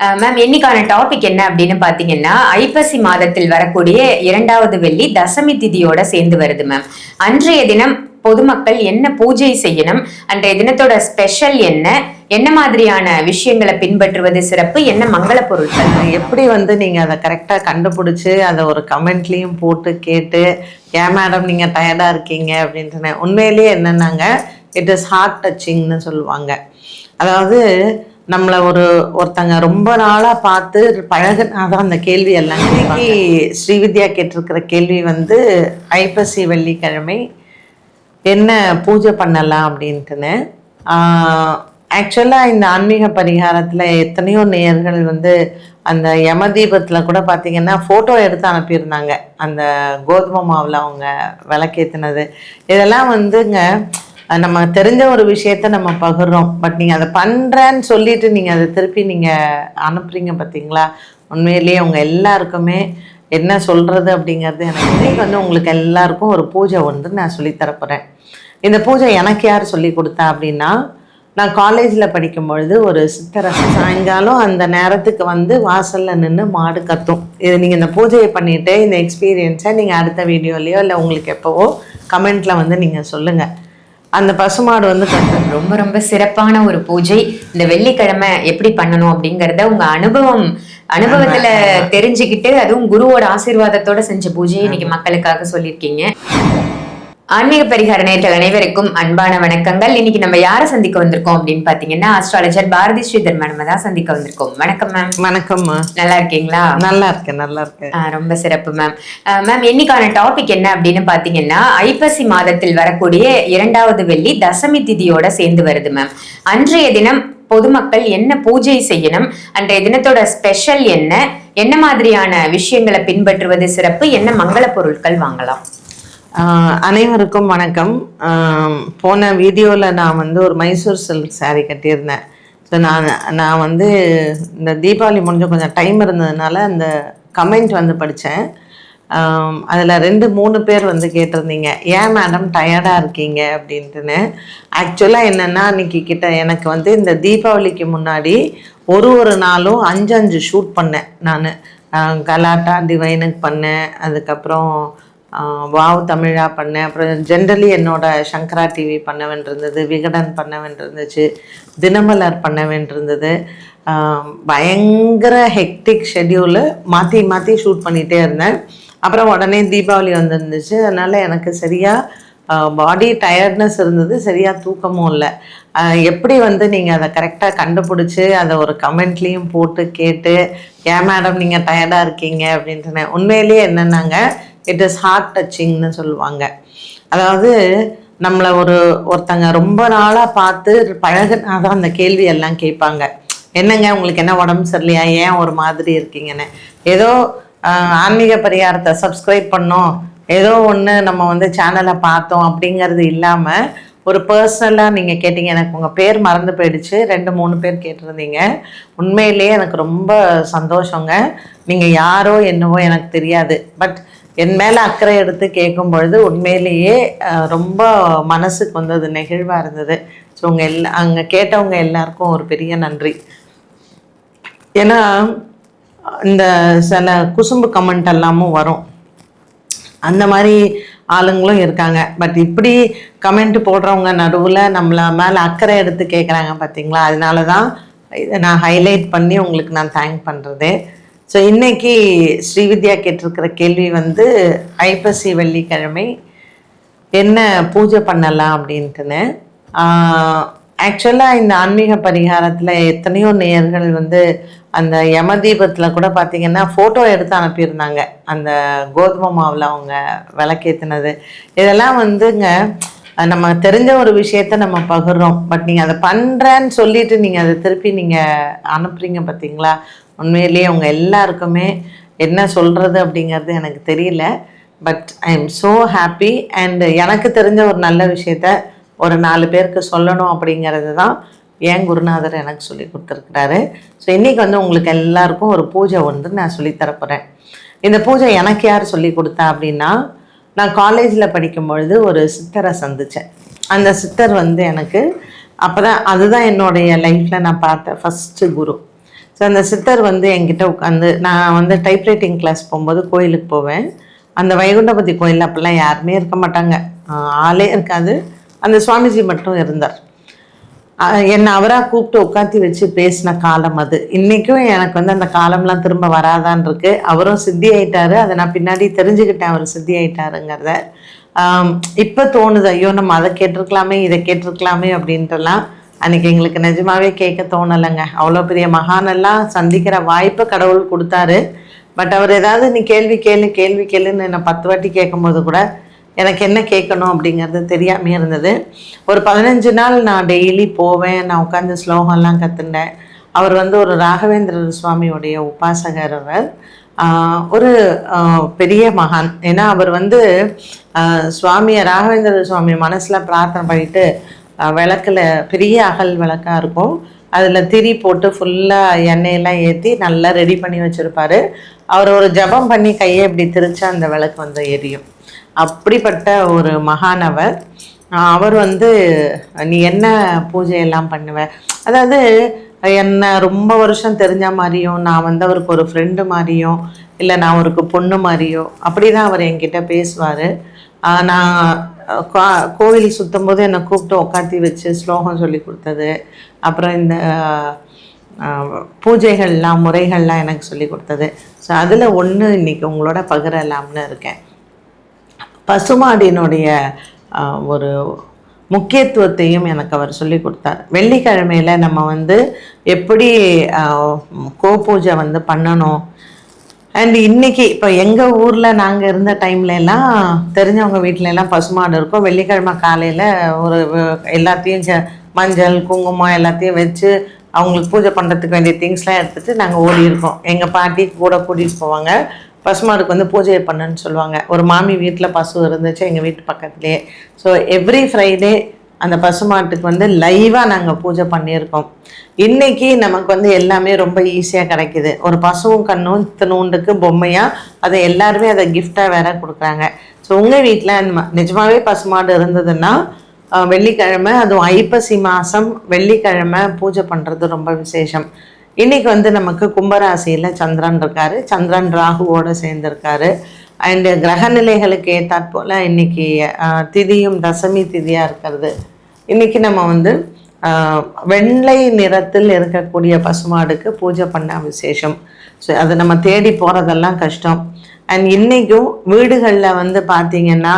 Ma'am இன்னைக்கான topic என்ன அப்படின்னு பாத்தீங்கன்னா ஐப்பசி மாதத்தில் வரக்கூடிய இரண்டாவது வெள்ளி தசமி திதியோட சேர்ந்து வருது மேம் அன்றைய தினம் பொதுமக்கள் என்ன பூஜை செய்யணும் அன்றைய தினத்தோட ஸ்பெஷல் என்ன என்ன மாதிரியான விஷயங்களை பின்பற்றுவது சிறப்பு என்ன மங்கள பொருட்கள்? எப்படி வந்து நீங்கள் அதை கரெக்டாக கண்டுபிடிச்சி அதை ஒரு கமெண்ட்லேயும் போட்டு கேட்டு ஏன் மேடம் நீங்கள் டயர்டாக இருக்கீங்க அப்படின்ட்டு உண்மையிலேயே என்னென்னாங்க இட் இஸ் ஹார்ட் டச்சிங்னு சொல்லுவாங்க. அதாவது நம்மளை ஒரு ஒருத்தங்க ரொம்ப நாளாக பார்த்து பழகினாதான் அந்த கேள்வி எல்லாம் இன்னைக்கு ஸ்ரீவித்யா கேட்டிருக்கிற கேள்வி வந்து ஐப்பசி வெள்ளிக்கிழமை என்ன பூஜை பண்ணலாம் அப்படின்ட்டுன்னு. ஆக்சுவலாக இந்த ஆன்மீக பரிகாரத்தில் எத்தனையோ நேயர்கள் வந்து அந்த யமதீபத்தில் கூட பார்த்தீங்கன்னா ஃபோட்டோ எடுத்து அனுப்பியிருந்தாங்க. அந்த கோதுமை மாவில் அவங்க விளக்கேற்றினது இதெல்லாம் வந்துங்க நம்ம தெரிஞ்ச ஒரு விஷயத்த நம்ம பகிர்றோம். பட் நீங்கள் அதை பண்ணுறேன்னு சொல்லிட்டு நீங்கள் அதை திருப்பி நீங்கள் அனுப்புறீங்க பார்த்தீங்களா உண்மையிலேயே உங்கள் எல்லாருக்குமே என்ன சொல்கிறது அப்படிங்கிறது எனக்கு இன்னைக்கு வந்து உங்களுக்கு எல்லாருக்கும் ஒரு பூஜை வந்து நான் சொல்லித் தரப்போகிறேன் இந்த பூஜை எனக்கு யார் சொல்லி கொடுத்தா அப்படின்னா நான் காலேஜில் படிக்கும் பொழுது ஒரு சித்தரசு சாயங்காலம் அந்த நேரத்துக்கு வந்து வாசலில் நின்று மாடு கத்தும். இது நீங்கள் இந்த பூஜையை பண்ணிவிட்டு இந்த எக்ஸ்பீரியன்ஸை நீங்கள் அடுத்த வீடியோலையோ இல்லை உங்களுக்கு எப்போவோ கமெண்ட்டில் வந்து நீங்கள் சொல்லுங்கள் அந்த பசுமாடு வந்து ரொம்ப ரொம்ப சிறப்பான ஒரு பூஜை. இந்த வெள்ளிக்கிழமை எப்படி பண்ணணும் அப்படிங்கறத உங்க அனுபவம் அனுபவத்துல தெரிஞ்சுக்கிட்டு அதுவும் குருவோட ஆசீர்வாதத்தோட செஞ்ச பூஜையை இன்னைக்கு மக்களுக்காக சொல்லியிருக்கீங்க. ஆன்மீக பரிகார நேர்கள் அனைவருக்கும் அன்பான வணக்கங்கள். இன்னைக்கு நம்ம யாரை சந்திக்க வந்திருக்கோம் அப்படின்னு பாத்தீங்கன்னா ஆஸ்ட்ராலஜர் பாரதி ஸ்ரீதர் மேடம் தான் சந்திக்க வந்திருக்கோம். வணக்கம் மேம் வணக்கம்மா நல்லா இருக்கீங்களா? நல்லா இருக்கேன் நல்லா இருக்கேன். ரொம்ப சிறப்பு மேம் மேம் இன்னைக்கான டாபிக் என்ன அப்படின்னு பாத்தீங்கன்னா ஐப்பசி மாதத்தில் வரக்கூடிய இரண்டாவது வெள்ளி தசமி திதியோட சேர்ந்து வருது மேம் அன்றைய தினம் பொதுமக்கள் என்ன பூஜை செய்யணும் அன்றைய தினத்தோட ஸ்பெஷல் என்ன என்ன மாதிரியான விஷயங்களை பின்பற்றுவது சிறப்பு என்ன மங்கள பொருட்கள் வாங்கலாம்? அனைவருக்கும் வணக்கம். போன வீடியோவில் நான் வந்து ஒரு மைசூர் சில்க் saree கட்டியிருந்தேன். ஸோ நான் நான் வந்து இந்த தீபாவளி முடிஞ்ச கொஞ்சம் டைம் இருந்ததுனால அந்த கமெண்ட் வந்து படித்தேன் அதில் ரெண்டு மூணு பேர் வந்து கேட்டிருந்தீங்க ஏன் மேடம் டயர்டாக இருக்கீங்க? அப்படின்ட்டுன்னு. ஆக்சுவலாக என்னென்னா அன்றைக்கி கிட்ட எனக்கு வந்து இந்த தீபாவளிக்கு முன்னாடி ஒரு ஒரு நாளும் அஞ்சு அஞ்சு ஷூட் பண்ணேன் நான். கலாட்டா டிவைனுக்கு பண்ணேன். அதுக்கப்புறம் வாவ் தமிழா பண்ணேன் அப்புறம் ஜென்ரலி என்னோட சங்கரா டிவி பண்ண வேண்டியிருந்தது விகடன் பண்ண வேண்டியிருந்துச்சு தினமலர் பண்ண வேண்டியிருந்தது. பயங்கர ஹெக்டிக் ஷெட்யூலு மாற்றி மாற்றி ஷூட் பண்ணிகிட்டே இருந்தேன். அப்புறம் உடனே தீபாவளி வந்துருந்துச்சு. அதனால் எனக்கு சரியாக பாடி டயர்ட்னஸ் இருந்தது சரியாக தூக்கமும் இல்லை. எப்படி வந்து நீங்கள் அதை கரெக்டாக கண்டுபிடிச்சி அதை ஒரு கமெண்ட்லேயும் போட்டு கேட்டு ஏன் மேடம் நீங்கள் டயர்டாக இருக்கீங்க? அப்படின்ட்டு உண்மையிலேயே என்னென்னாங்க இட் இஸ் ஹார்ட் டச்சிங்னு சொல்லுவாங்க. அதாவது நம்மளை ஒரு ஒருத்தங்க ரொம்ப நாளாக பார்த்து பழகினாதான் அந்த கேள்வி எல்லாம் கேட்பாங்க. என்னங்க உங்களுக்கு என்ன உடம்பு சரியில்லையா? ஏன் ஒரு மாதிரி இருக்கீங்கன்னு? ஏதோ ஆன்மீக பரிகாரத்தை சப்ஸ்கிரைப் பண்ணோம். ஏதோ ஒன்று நம்ம வந்து சேனலை பார்த்தோம் அப்படிங்கிறது இல்லாமல் ஒரு பர்சனலாக நீங்கள் கேட்டீங்க எனக்கு உங்கள் பேர் மறந்து போயிடுச்சு. ரெண்டு மூணு பேர் கேட்டிருந்தீங்க. உண்மையிலேயே எனக்கு ரொம்ப சந்தோஷங்க. நீங்கள் யாரோ என்னவோ எனக்கு தெரியாது. பட் என் மேலே அக்கறை எடுத்து கேட்கும் பொழுது உண்மையிலேயே ரொம்ப மனசுக்கு வந்து அது நெகிழ்வாக இருந்தது. ஸோ உங்கள் எல்லா அங்கே கேட்டவங்க எல்லாருக்கும் ஒரு பெரிய நன்றி. ஏன்னா இந்த சில குசும்பு கமெண்ட் எல்லாமும் வரும். அந்த மாதிரி ஆளுங்களும் இருக்காங்க. பட் இப்படி கமெண்ட் போடுறவங்க நடுவில் நம்மளை மேலே அக்கறை எடுத்து கேட்குறாங்க பார்த்தீங்களா அதனால தான் இதை நான் ஹைலைட் பண்ணி உங்களுக்கு நான் தேங்க் பண்ணுறது ஸோ இன்னைக்கு ஸ்ரீவித்யா கேட்டிருக்கிற கேள்வி வந்து ஐப்பசி வெள்ளிக்கிழமை என்ன பூஜை பண்ணலாம் அப்படின்ட்டுன்னு. ஆக்சுவலாக இந்த ஆன்மீக பரிகாரத்தில் எத்தனையோ நேயர்கள் வந்து அந்த யம தீபத்தில் கூட பார்த்திங்கன்னா ஃபோட்டோ எடுத்து அனுப்பியிருந்தாங்க. அந்த கோதுமை மாவில் அவங்க விளக்கேற்றினது இதெல்லாம் வந்துங்க நம்ம தெரிஞ்ச ஒரு விஷயத்த நம்ம பகிர்றோம். பட் நீங்கள் அதை பண்ணுறேன்னு சொல்லிட்டு நீங்கள் அதை திருப்பி நீங்கள் அனுப்புறீங்க பார்த்தீங்களா உண்மையிலேயே அவங்க எல்லாருக்குமே என்ன சொல்கிறது அப்படிங்கிறது எனக்கு தெரியல. But I am so happy and எனக்கு தெரிஞ்ச ஒரு நல்ல விஷயத்த ஒரு நாலு பேருக்கு சொல்லணும் அப்படிங்கிறது தான் ஏன் குருநாதர் எனக்கு சொல்லி கொடுத்துருக்கிறாரு. ஸோ இன்றைக்கி வந்து உங்களுக்கு எல்லாருக்கும் ஒரு பூஜை வந்து நான் சொல்லித் தரப்போகிறேன் இந்த பூஜை எனக்கு யார் சொல்லி கொடுத்தா அப்படின்னா நான் காலேஜில் படிக்கும் பொழுது ஒரு சித்தரை சந்தித்தேன் அந்த சித்தர் வந்து எனக்கு அப்போ தான் அதுதான் என்னுடைய லைஃப்பில் நான் பார்த்த ஃபஸ்ட்டு குரு. ஸோ அந்த சித்தர் வந்து என்கிட்ட உட்காந்து நான் வந்து டைப்ரைட்டிங் கிளாஸ் போகும்போது கோயிலுக்கு போவேன். அந்த வைகுண்டபதி கோயில் அப்போல்லாம் யாருமே இருக்க மாட்டாங்க. ஆளே இருக்காது. அந்த சுவாமிஜி மட்டும் இருந்தார். என்னை அவராக கூப்பிட்டு உட்காந்து வச்சு பேசின காலம் அது. இன்றைக்கும் எனக்கு வந்து அந்த காலம்லாம் திரும்ப வராதான் இருக்கு. அவரும் சித்தி ஆயிட்டாரு. அதை நான் பின்னாடி தெரிஞ்சுக்கிட்டேன் அவர் சித்தி ஆயிட்டாருங்கிறத. இப்போ தோணுது ஐயோ நம்ம அதை கேட்டிருக்கலாமே இதை கேட்டிருக்கலாமே அப்படின்ட்டுலாம். அன்னைக்கு எங்களுக்கு நிஜமாவே கேட்க தோணலைங்க. அவ்வளோ பெரிய மகானெல்லாம் சந்திக்கிற வாய்ப்பை கடவுள் கொடுத்தாரு. பட் அவர் ஏதாவது நீ கேள்வி கேளு கேள்வி கேளுன்னு என்னை பத்து வாட்டி கேட்கும்போது கூட எனக்கு என்ன கேட்கணும் அப்படிங்கிறது தெரியாமே இருந்தது. ஒரு பதினஞ்சு நாள் நான் டெய்லி போவேன் நான் உட்காந்து ஸ்லோகம்லாம் கற்றுண்டேன் அவர் வந்து ஒரு ராகவேந்திரர் சுவாமியுடைய உபாசகர் அவர். ஒரு பெரிய மகான். ஏன்னா அவர் வந்து சுவாமியை ராகவேந்திர சுவாமி மனசில் பிரார்த்தனை பண்ணிட்டு விளக்கில் பெரிய அகல் விளக்கா இருக்கும். அதில் திரி போட்டு ஃபுல்லாக எண்ணெயெல்லாம் ஏற்றி நல்லா ரெடி பண்ணி வச்சுருப்பாரு. அவர் ஒரு ஜபம் பண்ணி கையை இப்படி திரிச்சா அந்த விளக்கு வந்து எரியும். அப்படிப்பட்ட ஒரு மகானவர் அவர். வந்து நீ என்ன பூஜையெல்லாம் பண்ணுவ? அதாவது என்ன ரொம்ப வருஷம் தெரிஞ்ச மாதிரியும் நான் வந்து அவருக்கு ஒரு ஃப்ரெண்டு மாதிரியும் இல்லை நான் அவருக்கு பொண்ணு மாதிரியோ அப்படி தான் அவர் என்கிட்ட பேசுவார். நான் கோவில் சுற்றும் போது என்னை கூப்பிட்டு உட்காத்தி வச்சு ஸ்லோகம் சொல்லி கொடுத்தது. அப்புறம் இந்த பூஜைகள்லாம் முறைகள்லாம் எனக்கு சொல்லி கொடுத்தது. ஸோ அதில் ஒன்று இன்னைக்கு உங்களோட பகிரலாம்னு இருக்கேன். பசுமாடினுடைய ஒரு முக்கியத்துவத்தையும் எனக்கு அவர் சொல்லி கொடுத்தார். வெள்ளிக்கிழமையில நம்ம வந்து எப்படி கோ கோபூஜை வந்து பண்ணணும் அண்ட் இன்னைக்கு இப்போ எங்கள் ஊரில் நாங்கள் இருந்த டைம்ல எல்லாம் தெரிஞ்சவங்க வீட்ல எல்லாம் பசுமாடு இருக்கும். வெள்ளிக்கிழமை காலையில் ஒரு எல்லாத்தையும் ச- மஞ்சள் குங்குமம் எல்லாத்தையும் வச்சு அவங்களுக்கு பூஜை பண்ணுறதுக்கு வேண்டிய திங்ஸ்லாம் எடுத்துகிட்டு நாங்கள் ஓடி இருக்கோம். எங்கள் பாட்டி கூட கூட்டிகிட்டு போவாங்க. பசுமாடுக்கு வந்து பூஜை பண்ணுன்னு சொல்லுவாங்க. ஒரு மாமி வீட்டில் பசு இருந்துச்சு எங்கள் வீட்டு பக்கத்துலேயே. ஸோ எவ்ரி ஃப்ரைடே அந்த பசுமாட்டுக்கு வந்து லைவாக நாங்கள் பூஜை பண்ணியிருக்கோம். இன்னைக்கு நமக்கு வந்து எல்லாமே ரொம்ப ஈஸியாக கிடைக்குது. ஒரு பசுவும் கண்ணும் இத்தனூண்டுக்கு பொம்மையாக அதை எல்லாருமே அதை கிஃப்டாக வேற கொடுக்குறாங்க. ஸோ உங்கள் வீட்டில் நிஜமாகவே பசுமாடு இருந்ததுன்னா வெள்ளிக்கிழமை அதுவும் ஐப்பசி மாதம் வெள்ளிக்கிழமை பூஜை பண்ணுறது ரொம்ப விசேஷம். இன்னைக்கு வந்து நமக்கு கும்பராசியில் சந்திரன் இருக்காரு. சந்திரன் ராகுவோடு சேர்ந்துருக்காரு. அண்ட் கிரக நிலைகளுக்கு ஏற்றாற்போல் இன்றைக்கி இன்னைக்கு திதியும் தசமி திதியாக இருக்கிறது. இன்னைக்கு நம்ம வந்து வெள்ளை நிறத்தில் இருக்கக்கூடிய பசுமாடுக்கு பூஜை பண்ண விசேஷம். ஸோ அதை நம்ம தேடி போகிறதெல்லாம் கஷ்டம். அண்ட் இன்றைக்கும் வீடுகளில் வந்து பார்த்தீங்கன்னா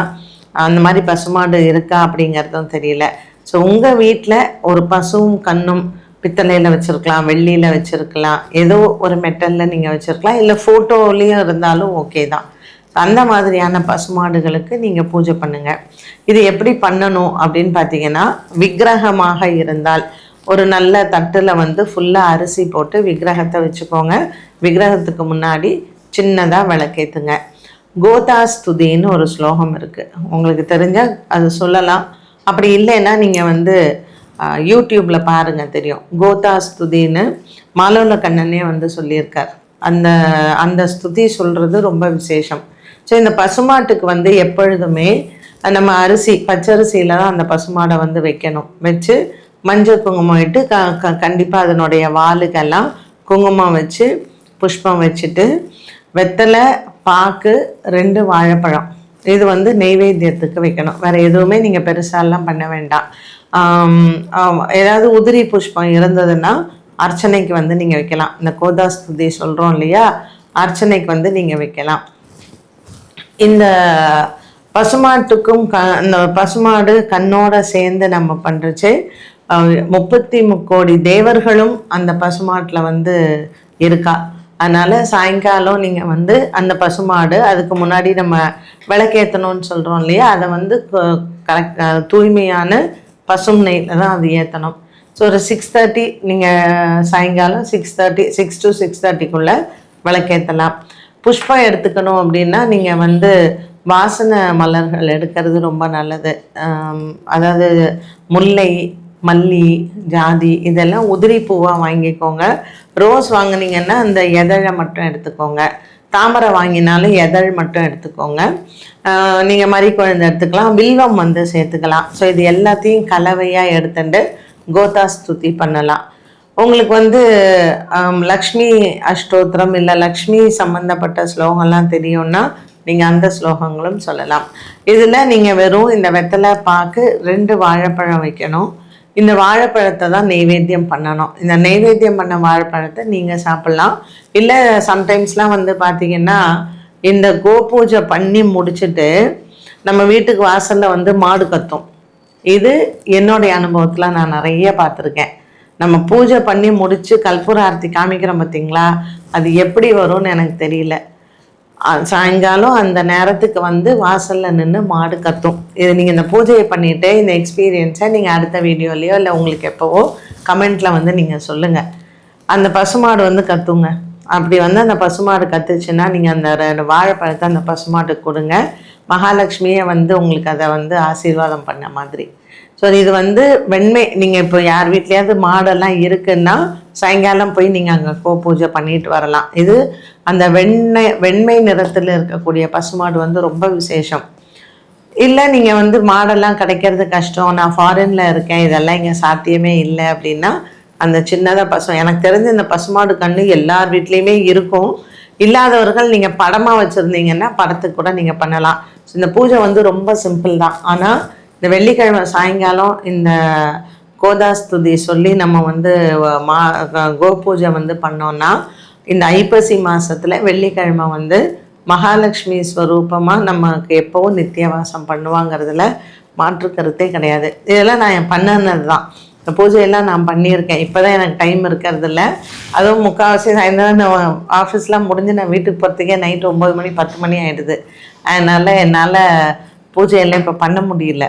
அந்த மாதிரி பசுமாடு இருக்கா அப்படிங்கிறதும் தெரியல. ஸோ உங்கள் வீட்டில் ஒரு பசுவும் கண்ணும் பித்தளையில் வச்சுருக்கலாம் வெள்ளியில் வச்சுருக்கலாம். ஏதோ ஒரு மெட்டலில் நீங்கள் வச்சுருக்கலாம். இல்லை ஃபோட்டோலேயும் இருந்தாலும் ஓகே தான். அந்த மாதிரியான பசுமாடுகளுக்கு நீங்கள் பூஜை பண்ணுங்கள் இது எப்படி பண்ணணும் அப்படின்னு பார்த்தீங்கன்னா விக்கிரகமாக இருந்தால் ஒரு நல்ல தட்டில் வந்து ஃபுல்லாக அரிசி போட்டு விக்கிரகத்தை வச்சுக்கோங்க. விக்கிரகத்துக்கு முன்னாடி சின்னதாக விளக்கேற்றுங்க கோதாஸ்துதின்னு ஒரு ஸ்லோகம் இருக்குது உங்களுக்கு தெரிஞ்சால் அது சொல்லலாம். அப்படி இல்லைன்னா நீங்கள் வந்து யூடியூப்பில் பாருங்கள் தெரியும். கோதாஸ்துதின்னு மாலோல கண்ணனே வந்து சொல்லியிருக்கார். அந்த அந்த ஸ்துதி சொல்கிறது ரொம்ப விசேஷம். ஸோ இந்த பசுமாட்டுக்கு வந்து எப்பொழுதுமே நம்ம அரிசி பச்சரிசியில் தான் அந்த பசுமாடை வந்து வைக்கணும். வச்சு மஞ்சள் குங்குமம் இட்டு க க கண்டிப்பாக அதனுடைய வாலுக்கெல்லாம் குங்குமம் வச்சு புஷ்பம் வச்சுட்டு வெத்தலை பாக்கு ரெண்டு வாழைப்பழம். இது வந்து நெய்வேத்தியத்துக்கு வைக்கணும். வேற எதுவுமே நீங்கள் பெருசாலாம் பண்ண வேண்டாம். ஏதாவது உதிரி புஷ்பம் இருந்ததுன்னா அர்ச்சனைக்கு வந்து நீங்கள் வைக்கலாம். இந்த கோதாஸ்துதி சொல்கிறோம் இல்லையா? அர்ச்சனைக்கு வந்து நீங்கள் வைக்கலாம். இந்த பசுமாட்டுக்கும் க இந்த பசுமாடு கண்ணோட சேர்ந்து நம்ம பண்ணுறச்சு முப்பத்தி முக்கோடி தேவர்களும் அந்த பசுமாட்டில் வந்து இருக்கா. அதனால் சாயங்காலம் நீங்கள் வந்து அந்த பசுமாடு அதுக்கு முன்னாடி நம்ம விளக்கேற்றணும்னு சொல்கிறோம் இல்லையா? அதை வந்து கரெக்ட் தூய்மையான பசும் நெய்யில் தான் அது ஏற்றணும் ஸோ ஒரு சிக்ஸ் தேர்ட்டி நீங்கள் சாயங்காலம் six thirty six to six தேர்ட்டிக்குள்ளே விளக்கேற்றலாம் புஷ்பம் எடுத்துக்கணும் அப்படின்னா நீங்கள் வந்து வாசனை மலர்கள் எடுக்கிறது ரொம்ப நல்லது. அதாவது முல்லை மல்லி ஜாதி இதெல்லாம் உதிரி பூவாக வாங்கிக்கோங்க. ரோஸ் வாங்கினீங்கன்னா அந்த எதழை மட்டும் எடுத்துக்கோங்க. தாமரை வாங்கினாலும் எதழ் மட்டும் எடுத்துக்கோங்க. நீங்கள் மறி குழந்தை எடுத்துக்கலாம். வில்வம் வந்து சேர்த்துக்கலாம். ஸோ இது எல்லாத்தையும் கலவையாக எடுத்துட்டு கோதா ஸ்துதி பண்ணலாம். உங்களுக்கு வந்து லக்ஷ்மி அஷ்டோத்திரம் இல்லை லக்ஷ்மி சம்பந்தப்பட்ட ஸ்லோகம்லாம் தெரியும்னா நீங்கள் அந்த ஸ்லோகங்களும் சொல்லலாம். இதில் நீங்கள் வெறும் இந்த வெத்தலை பாக்கு ரெண்டு வாழைப்பழம் வைக்கணும். இந்த வாழைப்பழத்தை தான் நெய்வேத்தியம் பண்ணணும். இந்த நெய்வேத்தியம் பண்ண வாழைப்பழத்தை நீங்கள் சாப்பிட்லாம். இல்லை சம்டைம்ஸ்லாம் வந்து பார்த்தீங்கன்னா இந்த கோபூஜை பண்ணி முடிச்சுட்டு நம்ம வீட்டுக்கு வாசலில் வந்து மாடு கத்தும். இது என்னுடைய அனுபவத்தில் நான் நிறைய பார்த்துருக்கேன். நம்ம பூஜை பண்ணி முடிச்சு கற்பூர ஆரத்தி காமிக்கிறோம் பார்த்தீங்களா அது எப்படி வரும்னு எனக்கு தெரியல. சாயங்காலம் அந்த நேரத்துக்கு வந்து வாசலில் நின்று மாடு கத்தும். இது நீங்கள் இந்த பூஜையை பண்ணிவிட்டு இந்த எக்ஸ்பீரியன்ஸை நீங்கள் அடுத்த வீடியோலையோ இல்லை உங்களுக்கு எப்போவோ கமெண்ட்டில் வந்து நீங்கள் சொல்லுங்கள் அந்த பசுமாடு வந்து கத்துங்க. அப்படி வந்து அந்த பசுமாடு கத்துச்சுன்னா நீங்கள் அந்த ரெண்டு வாழைப்பழத்தை அந்த பசுமாட்டுக்கு கொடுங்க. மகாலட்சுமியை வந்து உங்களுக்கு அதை வந்து ஆசீர்வாதம் பண்ண மாதிரி. ஸோ இது வந்து வெண்மை நீங்கள் இப்போ யார் வீட்லேயாவது மாடெல்லாம் இருக்குன்னா சாயங்காலம் போய் நீங்கள் அங்கே கோ பூஜை பண்ணிட்டு வரலாம். இது அந்த வெண்ணெய் வெண்மை நிறத்தில் இருக்கக்கூடிய பசுமாடு வந்து ரொம்ப விசேஷம். இல்லை நீங்கள் வந்து மாடெல்லாம் கிடைக்கிறது கஷ்டம். நான் ஃபாரினில் இருக்கேன் இதெல்லாம் இங்கே சாத்தியமே இல்லை அப்படின்னா அந்த சின்னதாக பசு எனக்கு தெரிஞ்ச இந்த பசுமாடு கண்ணு எல்லார் வீட்லேயுமே இருக்கும். இல்லாதவர்கள் நீங்கள் படமாக வச்சுருந்தீங்கன்னா படத்துக்கு கூட நீங்கள் பண்ணலாம். இந்த பூஜை வந்து ரொம்ப சிம்பிள் தான். ஆனால் இந்த வெள்ளிக்கிழமை சாயங்காலம் இந்த கோதாஸ்துதி சொல்லி நம்ம வந்து மா கோபூஜை வந்து பண்ணோம்னா இந்த ஐப்பசி மாதத்தில் வெள்ளிக்கிழமை வந்து மகாலட்சுமி ஸ்வரூபமாக நமக்கு எப்போவும் நித்தியவாசம் பண்ணுவாங்கிறதுல மாற்று கருத்தே கிடையாது. இதெல்லாம் நான் பண்ணினது தான். இந்த பூஜையெல்லாம் நான் பண்ணியிருக்கேன். இப்போ தான் எனக்கு டைம் இருக்கிறதில்ல. அதுவும் முக்கால்வாசி சாயந்தரம் நான் ஆஃபீஸ்லாம் முடிஞ்சு நான் வீட்டுக்கு போகிறதுக்கே நைட்டு ஒம்பது மணி பத்து மணி ஆகிடுது அதனால் என்னால் பூஜையெல்லாம் இப்போ பண்ண முடியல.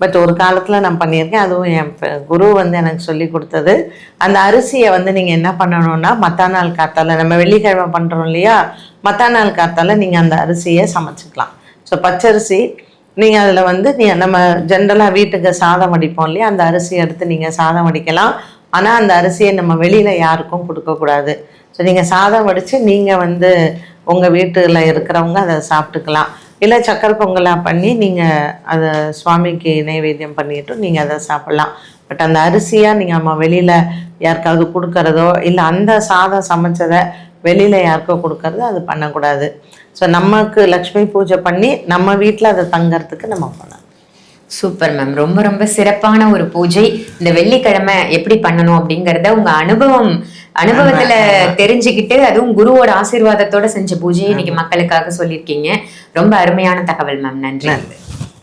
பட் ஒரு காலத்தில் நான் பண்ணியிருக்கேன். அதுவும் என் குரு வந்து எனக்கு சொல்லி கொடுத்தது. அந்த அரிசியை வந்து நீங்கள் என்ன பண்ணணும்னா மத்தா நாள் காத்தால நம்ம வெள்ளிக்கிழமை பண்ணுறோம் இல்லையா? மத்தா நாள் காத்தால நீங்கள் அந்த அரிசியை சமைச்சிக்கலாம். ஸோ பச்சரிசி நீங்கள் அதில் வந்து நீ நம்ம ஜென்ரலாக வீட்டுக்கு சாதம் வடிப்போம் இல்லையா? அந்த அரிசியை எடுத்து நீங்கள் சாதம் வடிக்கலாம். ஆனால் அந்த அரிசியை நம்ம வெளியில் யாருக்கும் கொடுக்கக்கூடாது ஸோ நீங்கள் சாதம் வடித்து நீங்கள் வந்து உங்கள் வீட்டில் இருக்கிறவங்க அதை சாப்பிட்டுக்கலாம். இல்லை சக்கரை பொங்கலாக பண்ணி நீங்கள் அதை சுவாமிக்கு நைவேத்தியம் பண்ணிட்டும் நீங்கள் அதை சாப்பிட்லாம். பட் அந்த அரிசியாக நீங்கள் நம்ம வெளியில் யாருக்காவது கொடுக்கறதோ இல்லை அந்த சாதம் சமைச்சதை வெளியில் யாருக்கோ கொடுக்கறதோ அது பண்ணக்கூடாது. ஸோ நமக்கு லக்ஷ்மி பூஜை பண்ணி நம்ம வீட்டில் அதை தங்கிறதுக்கு நம்ம பண்ணலாம். சூப்பர் மேம் ரொம்ப ரொம்ப சிறப்பான ஒரு பூஜை. இந்த வெள்ளிக்கிழமை எப்படி பண்ணணும் அப்படிங்கறத உங்க அனுபவம் அனுபவத்துல தெரிஞ்சுக்கிட்டு அதுவும் குருவோட ஆசீர்வாதத்தோட செஞ்ச பூஜையை இன்னைக்கு மக்களுக்காக சொல்லியிருக்கீங்க. ரொம்ப அருமையான தகவல் மேம் நன்றி. நன்றி.